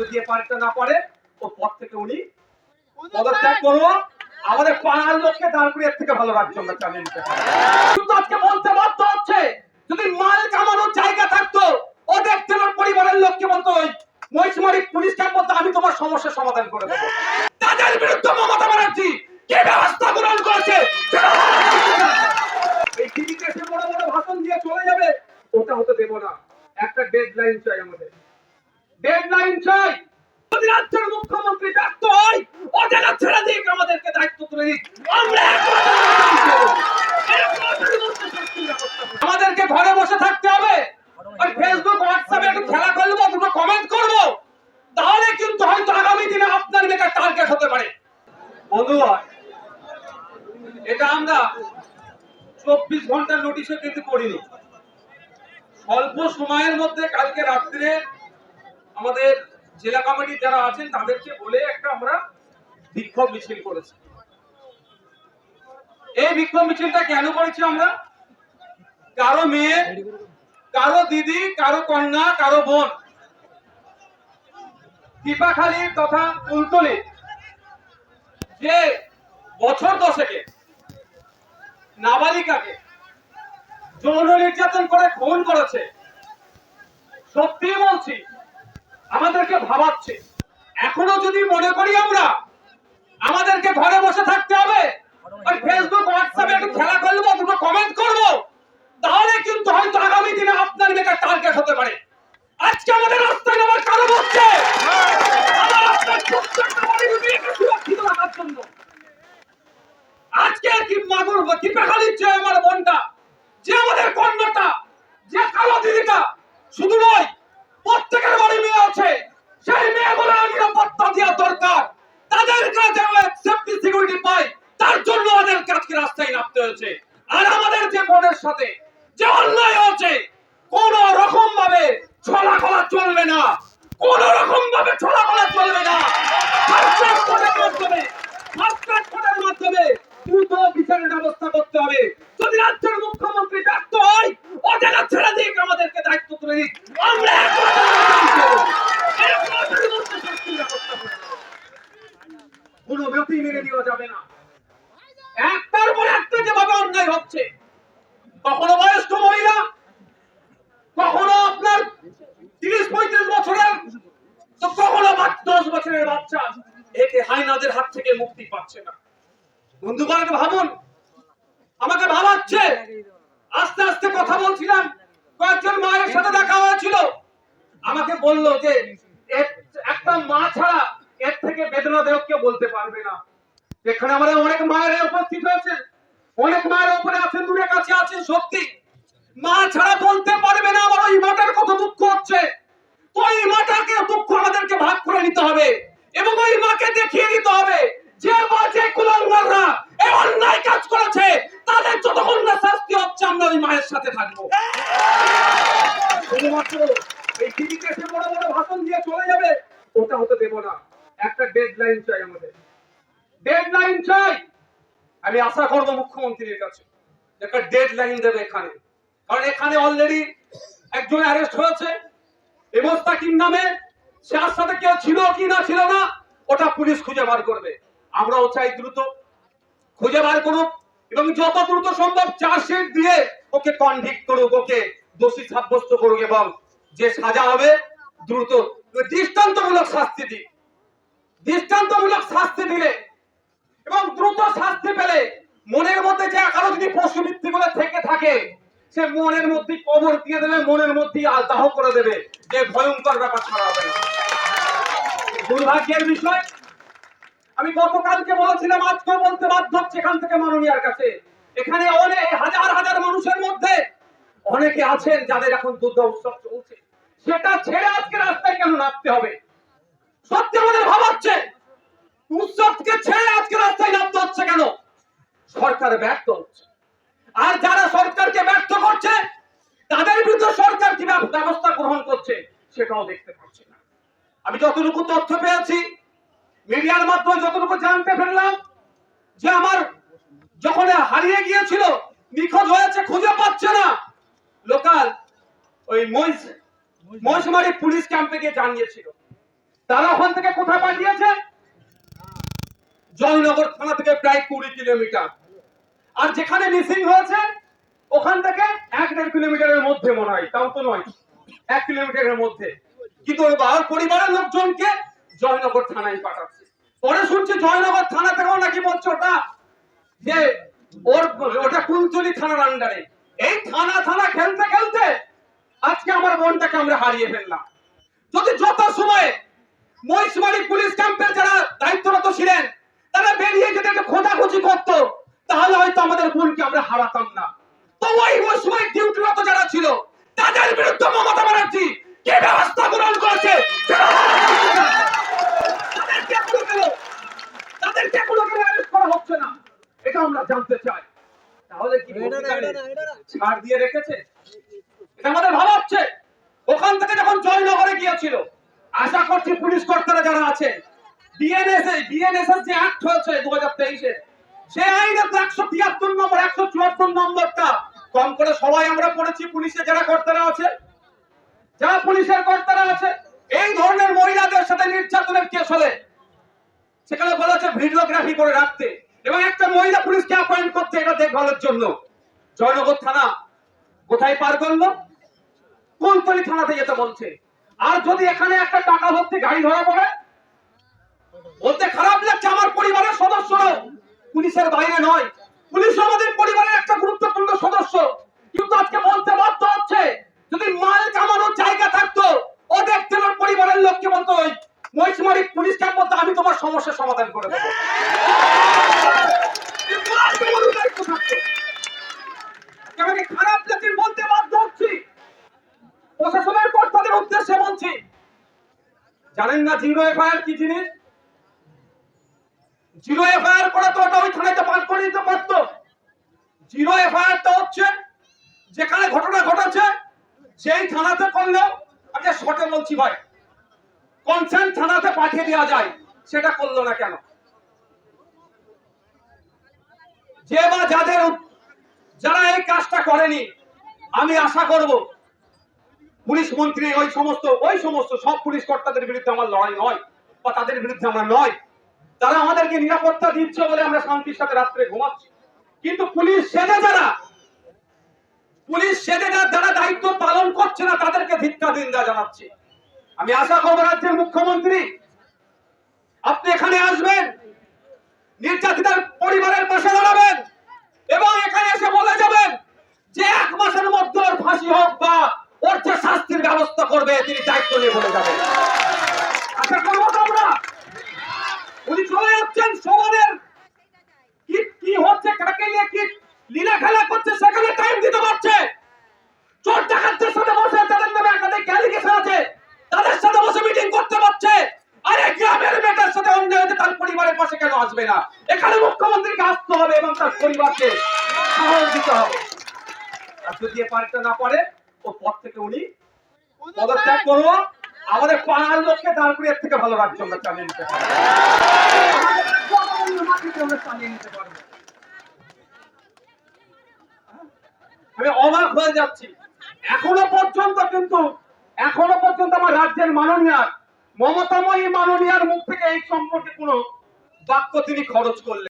যদি এ পারতে না পারে ও পথ থেকে উনি পদত্যাগ করব আমাদের পাড়ার লোককে তারপরে এর থেকে ভালো রাজ্য আমরা চালিয়ে নিতে পারি। কিন্তু আজকে বলতে বাধ্য হচ্ছে যদি মাল কামানোর জায়গা থাকতো ও দেখতে পরিবারের লোককে বলতো ওই মহিষমারি পুলিশ ক্যাম্প বলতো আমি তোমার সমস্যার সমাধান করে দেবো তাদের বিরুদ্ধে মমতা ব্যানার্জি কি ব্যবস্থা গ্রহণ করেছে সেটা আমাদের এই টিভিতে এসে বড় বড় ভাষণ দিয়ে চলে যাবে ওটা হতে দেব না একটা ডেডলাইন চাই আমাদের ডেডলাইন চাই যদি রাজ্যের মুখ্যমন্ত্রী ব্যর্থ হয় ও জায়গা ছেড়ে দিক আমাদেরকে দায়িত্ব তুলে দিক আমরা একমাত্র এরকম পরিবর্তন শক্তির ব্যবস্থা করব। আমাদেরকে ঘরে বসে থাকতে হবে। ওই ফেসবুক হোয়াটসঅ্যাপে একটু খেলা করব কমেন্ট করব। তাহলে কিন্তু হয়তো আগামী দিনে আপনার টার্গেট হতে পারে। এটা আমরা চব্বিশ ঘণ্টার নোটিশে কিন্তু করিনি। স্বল্প সময়ের মধ্যে কালকে রাত্রে আমাদের জেলা কমিটি যারা আছেন, তাদেরকে বলে একটা আমরা বিক্ষোভ মিছিল করেছি। এই বিক্ষোভ মিছিলটা কেন করেছি আমরা? কারও মেয়ে, কারও দিদি, কারও কন্যা, কারও বোন। টিপাখালী তথা কুলতলি। যে বছর দশেকে নাবালিকাকে যৌন নির্যাতন করে খুন করেছে সত্যি বলছি, আমাদেরকে ভাবাচ্ছে। এখনও যদি মনে করি আমরা, আমাদেরকে ঘরে বসে থাকতে হবে। ওই ফেসবুক হোয়াটসঅ্যাপে একটু খেলা কমেন্ট তাহলে কিন্তু হয়তো আগামী দিনে আপনার বেকার টার্গেট হতে পারে। আজকে আমাদের রাস্তায় নামার কারণ হচ্ছে, আমার আজকে কি মাগুর যে আমার বোনটা? যে আমাদের কন্যাটা, যে কালো দিদিটা, শুধু নয় প্রত্যেকের বাড়ি মেয়ে আছে সেই মেয়েগুলো নিরাপত্তা দেওয়া দরকার তাদের কাছে সেফটি সিকিউরিটি পাই তার জন্য আমাদের আজকে রাস্তায় নামতে হয়েছে। আর আমাদের যে বোনের সাথে যে অন্যায় হচ্ছে কোন রকম ভাবে ছলা খোলা চলবে না। কোন রকম ভাবে ছলা কলা চলবে না ফাস্ট্রাক কোর্টের মাধ্যমে ফাস্ট্রাক কোর্টের মাধ্যমে দ্রুত বিচারের ব্যবস্থা করতে হবে যদি রাজ্যের মুখ্যমন্ত্রী ব্যর্থ হয় ও জায়গা ছেড়ে দিক আমাদেরকে দায়িত্ব তুলে দিক আমরা একমাত্র এরকম পরিবর্তন শক্তির ব্যবস্থা করব। কোনো ব্যক্তি মেনে দেওয়া যাবে না একটার পর একটা যেভাবে অন্যায় হচ্ছে কখনো বয়স্ক মহিলা কখনো আপনার তিরিশ পঁয়ত্রিশ বছরের তো কখনো বা- দশ বছরের বাচ্চা একে হাইনাদের হাত থেকে মুক্তি পাচ্ছে না। বন্ধুগণ ভাবুন, আমাকে ভাবাচ্ছে। আস্তে আস্তে কথা বলছিলাম, কয়েকজন মায়ের সাথে দেখা হয়েছিল। আমাকে বলল যে একটা মা ছাড়া এর থেকে বেদনাদায়ক কেউ বলতে পারবে না। এখানে আমাদের অনেক মায়ের উপস্থিত হয়েছে, অনেক মায়ের উপরে আছেন, দূরে কাছে আছেন, সত্যি। মা ছাড়া বলতে পারবে না, আমার ওই মাটার কত দুঃখ হচ্ছে। ওই মাটাকে দুঃখ আমাদেরকে ভাগ করে নিতে হবে। এবং ওই মাকে দেখিয়ে দিতে হবে যে মা যে কুলাঙ্গাররা এই অন্যায় কাজ করেছে, তাদের যতক্ষণ না শাস্তি হচ্ছে, আমরা ওই মায়ের সাথে থাকব। এই টিভিতে এসে বড় বড় ভাষণ দিয়ে চলে যাবে ওটা হতে দেব না। একটা ডেডলাইন চাই আমাদের। ডেডলাইন চাই! আমি আশা করব মুখ্যমন্ত্রীর কাছে একটা ডেডলাইন দেবে এখানে। কারণ এখানে অলরেডি একজন অ্যারেস্ট হয়েছে এই মোস্তাকিম নামে সাথে কেউ ছিল কি না ছিল না, ওটা পুলিশ খুঁজে বার করবে। আমরাও চাই দ্রুত খুঁজে বার করুক এবং যত দ্রুত সম্ভব চার্জশিট দিয়ে ওকে কনভিক্ট করুক, ওকে দোষী সাব্যস্ত করুক এবং যে সাজা হবে দ্রুত দৃষ্টান্তমূলক শাস্তি দিক। দৃষ্টান্তমূলক শাস্তি দিলে এবং দ্রুত শাস্তি পেলে মনের মধ্যে যে কারও যদি পশু গুলো থেকে থাকে সে মনের মধ্যে কবর দিয়ে দেবে, মনের মধ্যে দাহ করে দেবে। যে ভয়ঙ্কর ব্যাপার ছাড়া হবে দুর্ভাগ্যের বিষয়, আমি গতকালকে বলেছিলাম আজকে বলতে বাধ্য হচ্ছে এখান থেকে মাননীয়ার কাছে। এখানে অনেক হাজার হাজার মানুষের মধ্যে অনেকে আছেন যাদের এখন দুর্গা উৎসব চলছে। সেটা ছেড়ে আজকে রাস্তায় কেন নামতে হবে? সত্যি আমাদের ভাবাচ্ছে উৎসবকে ছেড়ে আজকে রাস্তায় নামতে হচ্ছে কেন? সরকার ব্যর্থ হচ্ছে। আর যারা সরকারকে ব্যর্থ করছে, তাদের বিরুদ্ধে সরকার কি ব্যবস্থা গ্রহণ করছে, সেটাও দেখতে পাচ্ছি না। আমি যতটুকু তথ্য পেয়েছি, মিডিয়ার মাধ্যমে যতটুকু জানতে পারলাম, যে আমার যখন হারিয়ে গিয়েছিল, নিখোঁজ হয়েছে, খুঁজে পাচ্ছে না, লোকাল ওই মহিষ মহিষমারি পুলিশ ক্যাম্পে গিয়ে জানিয়েছিল। তারা ওখান থেকে কোথায় পাঠিয়েছে জয়নগর থানা থেকে প্রায় কুড়ি কিলোমিটার। আর যেখানে মিসিং হয়েছে, ওখান থেকে এক দেড় কিলোমিটারের মধ্যে মনে হয়, তাও তো নয়, এক কিলোমিটারের মধ্যে। কিন্তু ওর বাবার পরিবারের লোকজনকে জয়নগর থানায় পাঠাচ্ছে। পরে শুনছি জয়নগর থানা থেকেও নাকি বলছে ওটা যে ওর ওটা কুলতলি থানার আন্ডারে এই থানা থানা খেলতে খেলতে আজকে আমার বোনটাকে আমরা হারিয়ে ফেললাম। যদি যত সময়ে মহিষমারি পুলিশ ক্যাম্পের যারা দায়িত্বরত ছিলেন, তারা বেরিয়ে একটা খোঁজাখুঁজি করতো। তাহলে হয়তো আমাদের বোনকে আমরা হারাতাম না। তো ওই মহিষমারি ডিউটিরত যারা ছিল তাদের বিরুদ্ধে মমতা ব্যানার্জি কি ব্যবস্থা গ্রহণ করেছে? তাদেরকে এখনও কেন? তাদেরকে এখনও কেন অ্যারেস্ট করা হচ্ছে না? এটা আমরা জানতে চাই। তাহলে কি ছাড় দিয়ে রেখেছে? এটা আমাদের হচ্ছে। ওখান থেকে যখন জয়নগরে গিয়েছিল আশা করছি পুলিশ কর্তারা যারা আছে বিএনএস বিএনএসএস যে অ্যাক্ট হয়েছে দু হাজার তেইশে সেই আইনের একশো তিয়াত্তর নম্বর, একশো চুয়াত্তর নম্বরটা। কম করে সবাই আমরা পড়েছি, পুলিশে যারা কর্তারা আছে। যারা পুলিশের কর্তারা আছে, এই ধরনের মহিলাদের সাথে নির্যাতনের কেস হলে, সেখানে বলা হচ্ছে ভিডিওগ্রাফি করে রাখতে। এবং একটা মহিলা পুলিশকে অ্যাপয়েন্ট করতে, এটা দেখভালের জন্য। জয়নগর থানা, কোথায় পার করল? কুলতলি থানাতে যেতে বলছে। আর যদি এখানে একটা টাকা ভর্তি গাড়ি ধরা পড়ে, বলতে খারাপ লাগছে, আমার পরিবারের সদস্যরাও। পুলিশের বাইরে নয়। পুলিশ আমাদের পরিবারের একটা গুরুত্বপূর্ণ সদস্য। কিন্তু আজকে বলতে বাধ্য হচ্ছে, যদি মাল কামানোর জায়গা থাকতো ও দেখতে ওর পরিবারের লোককে বলতো ওই মহিষমারি পুলিশ ক্যাম্প বলতো, আমি তোমার সমস্যার সমাধান করে খারাপ জাতির বলতে বাধ্য হচ্ছি। প্রশাসনের কর্তাদের উদ্দেশ্যে বলছি, জানেন না জিরো এফআইআর কি জিনিস? জিরো এফআইআর করে তো ওটা ওই থানাতে পাস করে দিতে পারতো। জিরো এফআইআর তো হচ্ছে, যেখানে ঘটনা ঘটেছে, সেই থানাতে করলেও আচ্ছা শর্টে বলছি ভাই কনসার্ন থানাতে পাঠিয়ে দেওয়া যায়, সেটা করল না কেন? যে বা যাদের যারা এই কাজটা করেনি, আমি আশা করব, পুলিশ মন্ত্রী ওই সমস্ত ওই সমস্ত সব পুলিশ কর্তাদের বিরুদ্ধে আমার লড়াই নয়, বা তাদের বিরুদ্ধে আমরা নয়। তারা আমাদেরকে নিরাপত্তা দিচ্ছে বলে আমরা শান্তির সাথে রাত্রে ঘুমাচ্ছি। কিন্তু পুলিশ সেজে যারা, পুলিশ সেজে যারা দায়িত্ব পালন করছে না, তাদেরকে ধিক্কা দিন্দা জানাচ্ছি। আমি আশা করব রাজ্যের মুখ্যমন্ত্রী, আপনি এখানে আসবেন, নির্যাতিতার পরিবারের পাশে দাঁড়াবেন এবং এখানে এসে বলে যাবেন যে এক মাসের মধ্যে ওর ফাঁসি হোক বা ওর যে শাস্তির ব্যবস্থা করবে, তিনি দায়িত্ব নিয়ে বলে যাবেন আশা করব তো আমরা উনি চলে যাচ্ছেন সমানের কি কি হচ্ছে কাকে নিয়ে কি লীলা খেলা করছে সেখানে টাইম দিতে পারছে চোর ডাকাতদের সাথে বসে তাদের নামে একাধিক অ্যালিগেশন আছে তাদের সাথে বসে মিটিং করতে পারছে আরে গ্রামের মেয়েটার সাথে অন্যায় হতে তার পরিবারের পাশে কেন আসবে না। এখানে মুখ্যমন্ত্রীকে আসতে হবে এবং তার পরিবারকে সাহস দিতে হবে। আর যদি এ না পারে, ও পদ থেকে উনি পদত্যাগ করব আমাদের পাড়ার লোককে দাঁড় করে এর থেকে ভালো রাজ্য আমরা চালিয়ে নিতে আমি অবাক হয়ে যাচ্ছি। এখনও পর্যন্ত কিন্তু, এখনও পর্যন্ত আমার রাজ্যের মাননীয়, মমতাময়ী মাননীয়ার মুখ থেকে এই সম্পর্কে কোনো বাক্য তিনি খরচ করলেন।